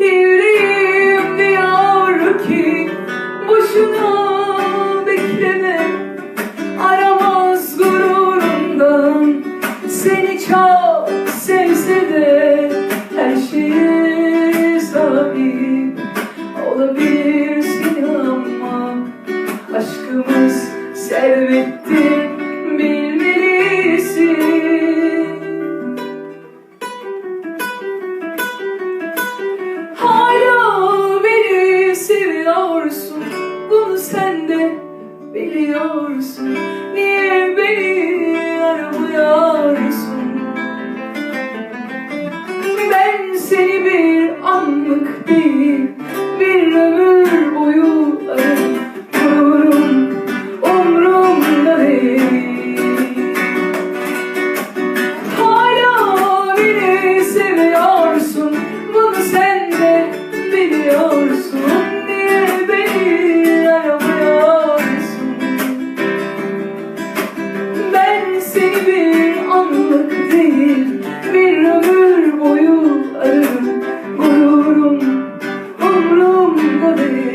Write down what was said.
Yüreğim diyor ki boşuna bekleme. Aramaz gururundan seni çok sevse de her şeye sahip olabilirsin ama aşkımız servettir biliyorsun? Niye beni aramıyorsun? Ben seni bir anlık değil asombro me invade